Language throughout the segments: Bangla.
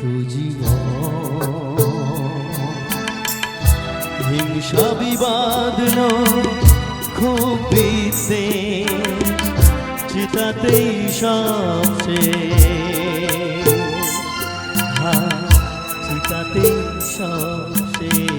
তো হিংসা বিবাদ খুব বিদ্যে চিতাতেই সবচেয়ে হ্যাঁ চিতাতেই সবচেয়ে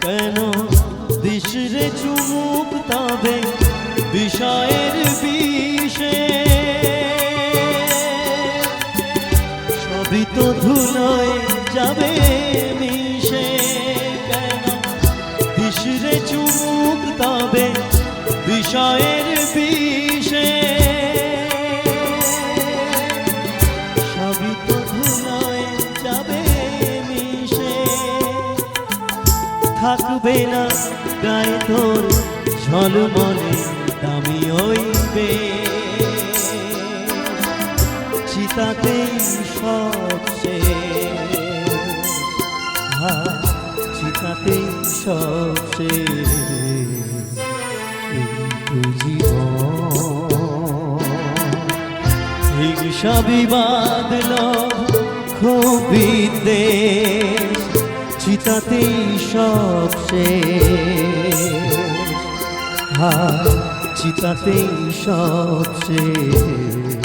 কেন? দিশরে চুমুক তবে বিষয়ের বিষে। সবই তো ধুলোয় যাবে মিশে। কেন? দিশরে চুমুক তবে বিষয়ের বিষে। থাকবে না। গায়ে তোর ঝলমলে দামি হইবে। চিতাতেই সব। হ্যাঁ, চিতাতেই সব হিংসা বিবাদ খুব বিদ্বেষ চিতাতেই সব শেষ। হা চিতাতেই সব শেষ।